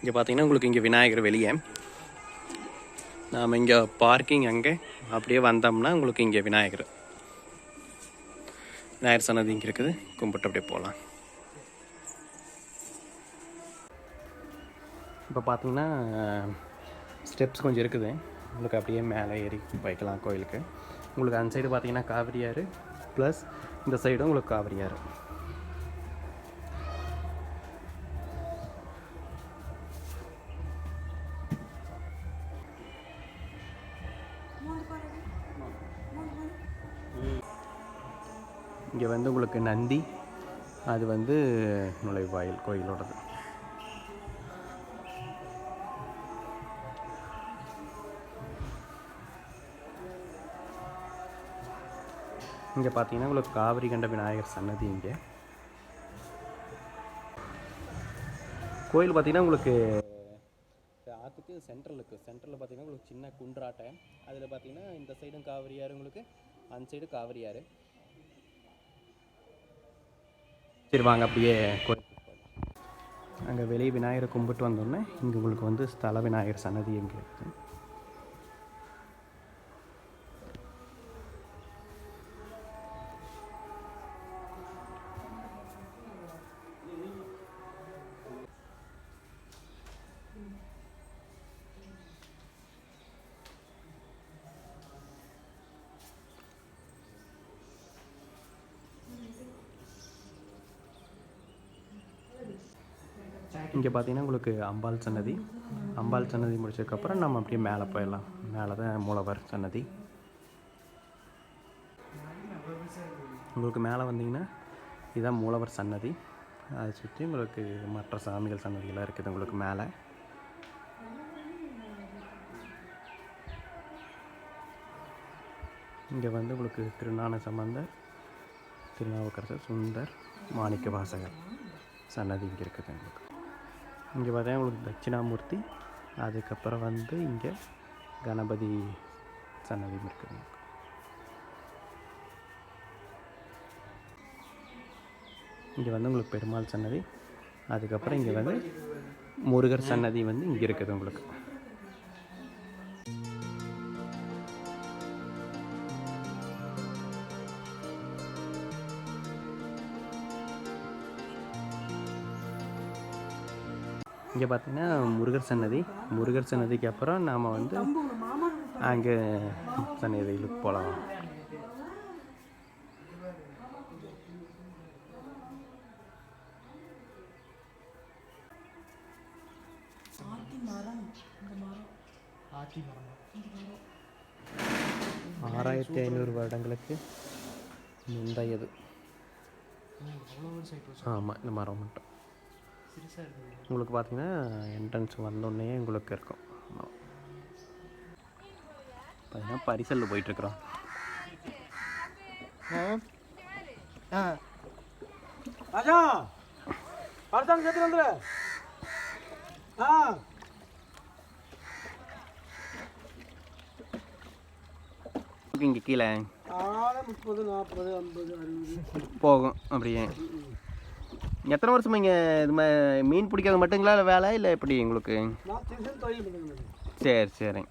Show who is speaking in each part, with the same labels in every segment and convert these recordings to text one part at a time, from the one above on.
Speaker 1: இங்கே பார்த்தீங்கன்னா உங்களுக்கு இங்கே விநாயகர் வெளியே. நாம் இங்கே பார்க்கிங் அங்கே அப்படியே வந்தோம்னா உங்களுக்கு இங்கே விநாயகர். விநாயகர் சன்னதி இங்கே இருக்குது. கும்பிட்டு அப்படியே போகலாம் இப்போ பார்த்தீங்கன்னா ஸ்டெப்ஸ் கொஞ்சம் இருக்குது. உங்களுக்கு அப்படியே மேலே ஏறி போய்க்கலாம் கோயிலுக்கு. உங்களுக்கு அந்த சைடு பார்த்தீங்கன்னா காவிரியாறு ப்ளஸ் இந்த சைடும் உங்களுக்கு காவிரியாறு இங்கே வந்து உங்களுக்கு நந்தி அது வந்து நுழைவாயில் கோயிலோடது. இங்கே பார்த்தீங்கன்னா உங்களுக்கு காவிரி கண்ட விநாயகர் சன்னதி இங்கே. கோயில் பார்த்தீங்கன்னா உங்களுக்கு ஆற்றுக்கு சென்ட்ரலுக்கு இருக்குது சென்ட்ரலில் பார்த்தீங்கன்னா உங்களுக்கு சின்ன குன்றாட்டை அதில் பார்த்தீங்கன்னா இந்த சைடும் காவிரியார் உங்களுக்கு அந்த சைடு காவிரியார் சரி வாங்க அப்படியே அங்கே வெளியே விநாயகரை கும்பிட்டு வந்தோடனே இங்கே உங்களுக்கு வந்து ஸ்தல விநாயகர் சன்னதி எங்கே இருக்குது இங்கே பார்த்தீங்கன்னா உங்களுக்கு அம்பாள் சன்னதி. அம்பாள் சன்னதி முடிச்சதுக்கப்புறம் நம்ம அப்படியே மேலே போயிடலாம். மேலே தான் மூலவர் சன்னதி. உங்களுக்கு மேலே வந்தீங்கன்னா இதுதான் மூலவர் சன்னதி. அதை சுற்றி உங்களுக்கு மற்ற சாமிகள் சன்னதிகளாக இருக்குது உங்களுக்கு மேலே. இங்கே வந்து உங்களுக்கு திருநான சம்பந்தர் திருநாவுக்கரசர் சுந்தர் மாணிக்க வாசகர் சன்னதி இங்கே இருக்குது உங்களுக்கு. இங்கே பார்த்தீங்கன்னா உங்களுக்கு தட்சிணாமூர்த்தி அதுக்கப்புறம் வந்து இங்கே கணபதி சன்னதி இருக்குது இங்கே வந்து உங்களுக்கு பெருமாள் சன்னதி அதுக்கப்புறம் இங்கே வந்து முருகர் சன்னதி வந்து இங்கே இருக்குது உங்களுக்கு. இங்கே பார்த்தீங்கன்னா முருகர் சன்னதி. முருகர் சன்னதிக்கு அப்புறம் நாம் வந்து அங்கே சன்னதிகளுக்கு போகலாம் ஆறாயிரத்தி ஐநூறு வருடங்களுக்கு முந்தையது. ஆமாம் இந்த மரம் மட்டும். உங்களுக்கு பார்த்தீங்கன்னா என்ட்ரன்ஸ் வந்தோடனே உங்களுக்கு இருக்கும். பார்த்தீங்கன்னா பரிசலில் போயிட்டுருக்குறோம்.
Speaker 2: ராஜா! பரசாமி சேர்த்து வந்துரு. ஆ.
Speaker 1: இங்கே கீழே.
Speaker 2: முப்பது நாற்பது ஐம்பது அறுபது.
Speaker 1: போகும் அப்படியே. எத்தனை வருஷமா இங்கே இது மீன் பிடிக்கிறது மட்டுங்களா இல்லை வேலை இல்லை எப்படி உங்களுக்கு? சரி சரி.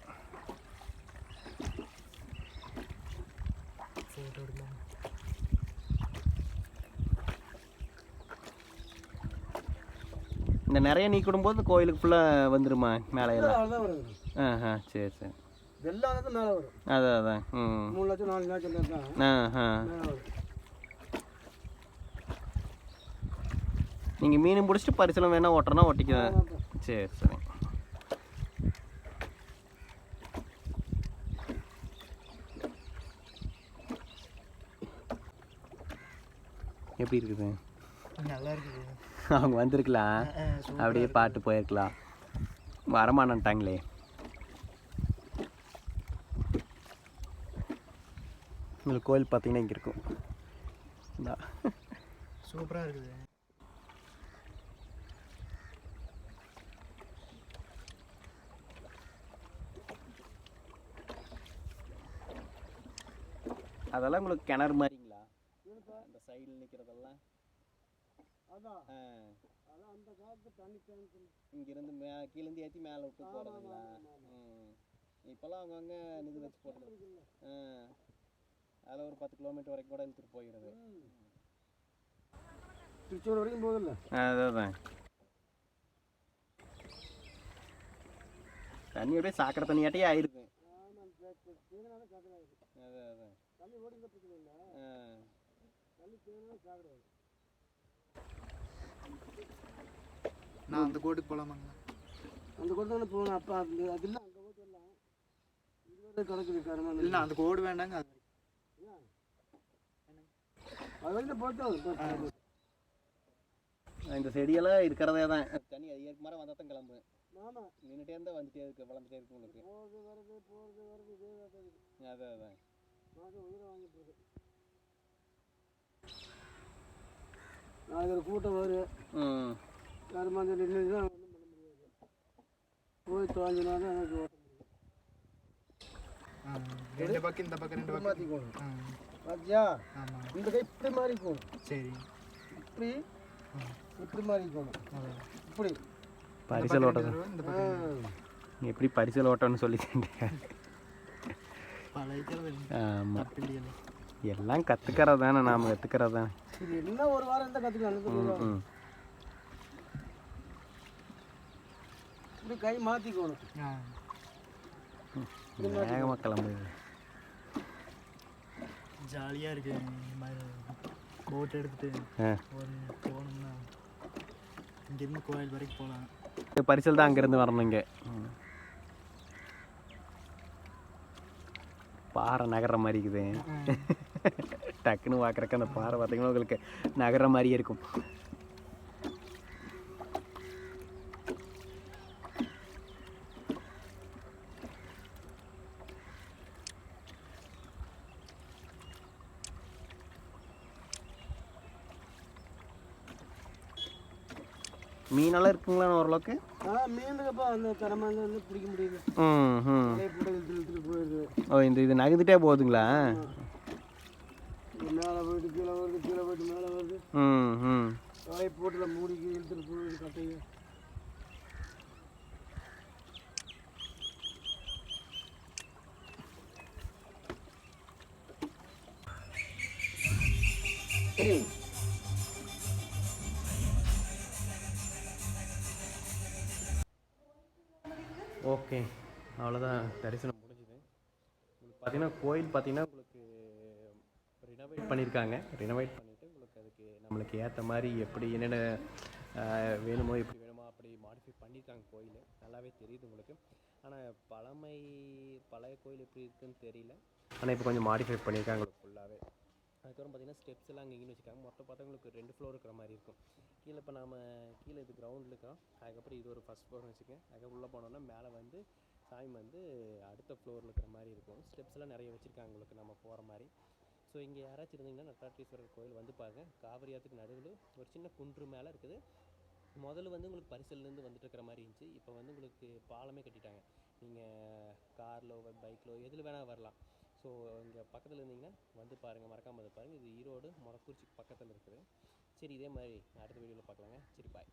Speaker 1: இந்த நிறைய நீக்கிடும்போது கோயிலுக்கு ஃபுல்லாக வந்துருமா மேலே எல்லாம் ஆ ஆ சரி சரி.
Speaker 2: வந்து மேலே வரும்.
Speaker 1: அதான் அதான். ம்.
Speaker 2: மூணு லட்சம் நாலு லட்சம்
Speaker 1: ஆ ஆ
Speaker 2: மேலே வரும்
Speaker 1: நீங்கள் மீன் பிடிச்சிட்டு பரிசலம் வேணால் ஓட்டுறனா ஓட்டிக்க சரி சரி. எப்படி இருக்குது?
Speaker 2: நல்லா இருக்குது
Speaker 1: அவங்க வந்திருக்கலாம் அப்படியே பாட்டு போயிருக்கலாம். வரமாட்டாங்களே உங்களுக்கு கோயில் பார்த்தீங்கன்னா இங்கே இருக்கும்.
Speaker 2: சூப்பராக இருக்குது.
Speaker 1: அதெல்லாம் உங்களுக்கு கிணறு மாதிரிங்களா? அந்த சைடில் நிற்கிறதெல்லாம்
Speaker 2: அதான்.
Speaker 1: ஆ.
Speaker 2: அதான் அந்த காலத்து தண்ணி டேங்க்
Speaker 1: இங்கேருந்து மே கீழேருந்து ஏற்றி மேலே விட்டு போடுறதுங்களா ம். இப்போல்லாம் அவங்கவுங்க இது வச்சு ஆ. அதில் ஒரு பத்து கிலோமீட்டர் வரைக்கும் கூட இழுத்துட்டு போயிடுது.
Speaker 2: திருச்சூர் வரைக்கும் போதில்ல
Speaker 1: அதான் தண்ணி அப்படியே சாக்கடை தண்ணியாட்டே ஆயிருக்கு. அதான் அதான்.
Speaker 2: இல்லை
Speaker 3: நான் அந்த கோட்டுக்கு போகலாமாங்க
Speaker 2: அந்த கூட தானே போகணும். அப்போ அந்த அது இல்லை அங்கே போய் சொல்லலாம் இது வரை கிடக்குது கருமான
Speaker 3: இல்லை அந்த கோடு வேண்டாங்க அது
Speaker 2: அது வரைக்கும் போட்டு
Speaker 1: இந்த செடியெல்லாம் இருக்கிறதே தான். தண்ணி அதிகமாக மாதிரி வந்தால் தான் கிளம்பு
Speaker 2: ஆமாம்
Speaker 1: நின்றுட்டே இருந்தால் வந்துட்டே இருக்கு வளர்ந்துட்டே இருக்கு உங்களுக்கு. அதான் அதான்.
Speaker 2: மாதம் உயிரை நாளைக்கு ஒரு கூட்டம் வரும்.
Speaker 1: ம்.
Speaker 2: கருமாந்த நின்று தான் ஒன்றும் பண்ண முடியாது. போய் தொலைஞ்சினா தான் எனக்கு ஓட்ட முடியும்.
Speaker 3: ஆ, ரெண்டு பக்கம் இந்த பக்கம் ரெண்டு பக்கம்.
Speaker 2: மாற்றிக்கோணும்
Speaker 3: ஆமாம்
Speaker 2: இந்த கை இப்படி மாறிக்கணும்
Speaker 3: சரி.
Speaker 2: இப்படி இப்படி மாறிக்கணும். இப்படி.
Speaker 1: பரிசல் ஓட்டம்
Speaker 3: இந்த பக்கம்
Speaker 1: எப்படி பரிசல் ஓட்டம்னு
Speaker 3: பழைக்கிறது
Speaker 1: ஆமாம் எல்லாம் கற்றுக்கிறது தானே நாம் கற்றுக்கிறது தானே.
Speaker 2: இது என்ன ஒரு வாரம் இருந்தால் கற்றுக்கலாம் இப்படி கை மாற்றிக்கணும்
Speaker 1: வேகமாக கிளம்புது
Speaker 3: ஜாலியாக இருக்கு இந்த மாதிரி போட் எடுத்துட்டு போகணும்னா இங்கேருந்து கோயில் வரைக்கும் போகலாம்
Speaker 1: பரிசல் தான் அங்கேருந்து வரணும் இங்கே. பாறை நகர்ற மாதிரி இருக்குது. டக்குன்னு பார்க்குறக்கு அந்த பாறை பார்த்தீங்கன்னா உங்களுக்கு நகர்ற மாதிரியே இருக்கும். மீனெல்லாம் இருக்குங்களா ஓரளவுக்கு?
Speaker 2: மீனுக்கப்பா அந்த தரமாக வந்து பிடிக்க முடியல.
Speaker 1: ம் ஓ இந்த இது நகர்ந்துட்டே போகுதுங்களா?
Speaker 2: மேலே போயிட்டு கீழே வருது கீழே போயிட்டு மேலே வருது.
Speaker 1: ம் ம்.
Speaker 2: வாய் போட்டுல மூடிக்கு இழுத்துட்டு போயிடுது கட்டையை.
Speaker 1: ஓகே. அவ்வளோதான் தரிசனம் முடிஞ்சுது. உங்களுக்கு பார்த்தீங்கன்னா கோயில் பார்த்தீங்கன்னா உங்களுக்கு ரினோவேட் பண்ணியிருக்காங்க ரினோவேட் பண்ணிவிட்டு உங்களுக்கு அதுக்கு நம்மளுக்கு ஏற்ற மாதிரி எப்படி என்னென்ன வேணுமோ எப்படி வேணுமோ அப்படி மாடிஃபை பண்ணியிருக்காங்க கோயில். நல்லாவே தெரியுது உங்களுக்கு. ஆனால் பழமை பழைய கோயில் எப்படி இருக்குன்னு தெரியல. ஆனால் இப்போ கொஞ்சம் மாடிஃபை பண்ணியிருக்காங்க உங்களுக்கு ஃபுல்லாகவே அதுக்கப்புறம் பார்த்தீங்கன்னா ஸ்டெப்ஸ் எல்லாம் அங்கே இங்கேன்னு வச்சுருக்காங்க. மொத்தம் பார்த்தா உங்களுக்கு ரெண்டு ஃப்ளோர் இருக்கிற மாதிரி இருக்கும். கீழே இப்போ நம்ம கீழே இது கிரவுண்டில் இருக்கிறோம் அதுக்கப்புறம் இது ஒரு ஃபஸ்ட் ஃப்ளோர்னு வச்சுக்கோங்க. அதுக்கப்புறம் உள்ளே போனோன்னா மேலே வந்து சாமி வந்து அடுத்த ஃப்ளோரில் இருக்கிற மாதிரி இருக்கும். ஸ்டெப்ஸ் எல்லாம் நிறைய வச்சுருக்காங்க உங்களுக்கு நம்ம போகிற மாதிரி. ஸோ இங்கே யாராச்சும் இருந்தீங்கன்னா நட்டாட்டீஸ்வரர் கோயில் வந்து பாருங்க. காவிரியாத்துக்கு ஆற்றுக்கு நடுவில் ஒரு சின்ன குன்று மேலே இருக்குது. முதல்ல வந்து உங்களுக்கு பரிசல்லேருந்து வந்துட்டு இருக்கிற மாதிரி இருந்துச்சு. இப்போ வந்து உங்களுக்கு பாலமே கட்டிட்டாங்க. நீங்கள் கார்லோ பைக்லோ எதில் வேணால் வரலாம். ஸோ இங்கே பக்கத்தில் இருந்தீங்கன்னா வந்து பாருங்கள் மறக்காமல் வந்து பாருங்கள் இது ஈரோடு மொடக்குறிச்சி பக்கத்தில் இருக்குது. சரி இதே மாதிரி அடுத்த வீடியோவில் பார்க்கலாங்க. சரி பாய்